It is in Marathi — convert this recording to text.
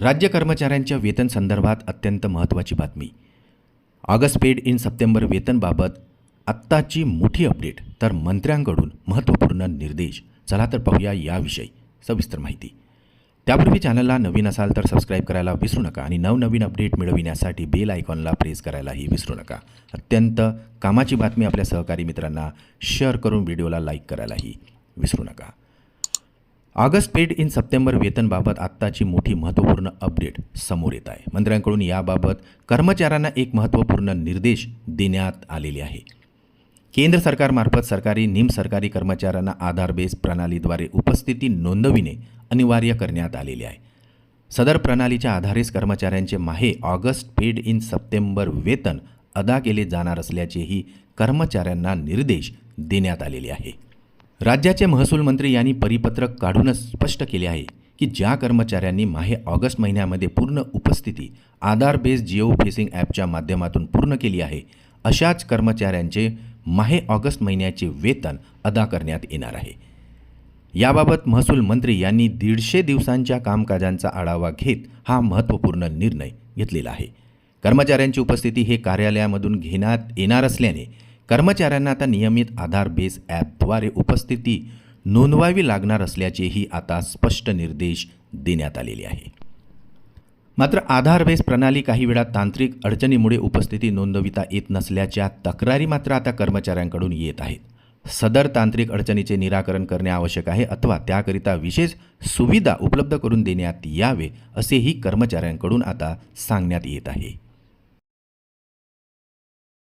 राज्य कर्मचाऱ्यांच्या वेतन संदर्भात अत्यंत महत्त्वाची बातमी. ऑगस्ट पेड इन सप्टेंबर वेतनबाबत आत्ताची मोठी अपडेट तर मंत्र्यांकडून महत्त्वपूर्ण निर्देश. चला तर पाहूया याविषयी सविस्तर माहिती. त्यापूर्वी चॅनलला नवीन असाल तर सबस्क्राईब करायला विसरू नका आणि नवनवीन अपडेट मिळविण्यासाठी बेल आयकॉनला प्रेस करायलाही विसरू नका. अत्यंत कामाची बातमी आपल्या सहकारी मित्रांना शेअर करून व्हिडिओला लाईक करायलाही विसरू नका. ऑगस्ट पेड इन सप्टेंबर वेतनबाबत आत्ताची मोठी महत्त्वपूर्ण अपडेट समोर येत आहे. मंत्र्यांकडून याबाबत कर्मचाऱ्यांना एक महत्त्वपूर्ण निर्देश देण्यात आलेले आहे. केंद्र सरकारमार्फत सरकारी निमसरकारी कर्मचाऱ्यांना आधार बेस प्रणालीद्वारे उपस्थिती नोंदविणे अनिवार्य करण्यात आलेले आहे. सदर प्रणालीच्या आधारेच कर्मचाऱ्यांचे माहे ऑगस्ट पेड इन सप्टेंबर वेतन अदा केले जाणार असल्याचेही कर्मचाऱ्यांना निर्देश देण्यात आलेले आहे. राज्याचे महसूल मंत्री यांनी परिपत्रक काढूनच स्पष्ट केले आहे की ज्या कर्मचाऱ्यांनी माहे ऑगस्ट महिन्यामध्ये पूर्ण उपस्थिती आधार बेस जिओ फेसिंग ॲपच्या माध्यमातून पूर्ण केली आहे अशाच कर्मचाऱ्यांचे माहे ऑगस्ट महिन्याचे वेतन अदा करण्यात येणार आहे. याबाबत महसूल मंत्री यांनी दीडशे दिवसांच्या कामकाजांचा आढावा घेत हा महत्त्वपूर्ण निर्णय घेतलेला आहे. कर्मचाऱ्यांची उपस्थिती हे कार्यालयामधून घेण्यात येणार असल्याने कर्मचाऱ्यांना आता नियमित आधार बेस ॲपद्वारे उपस्थिती नोंदवावी लागणार असल्याचेही आता स्पष्ट निर्देश देण्यात आलेले आहे. मात्र आधार बेस प्रणाली काही वेळा तांत्रिक अडचणीमुळे उपस्थिती नोंदविता येत नसल्याच्या तक्रारी मात्र आता कर्मचाऱ्यांकडून येत आहेत. सदर तांत्रिक अडचणीचे निराकरण करणे आवश्यक आहे अथवा त्याकरिता विशेष सुविधा उपलब्ध करून देण्यात यावे असेही कर्मचाऱ्यांकडून आता सांगण्यात येत आहे.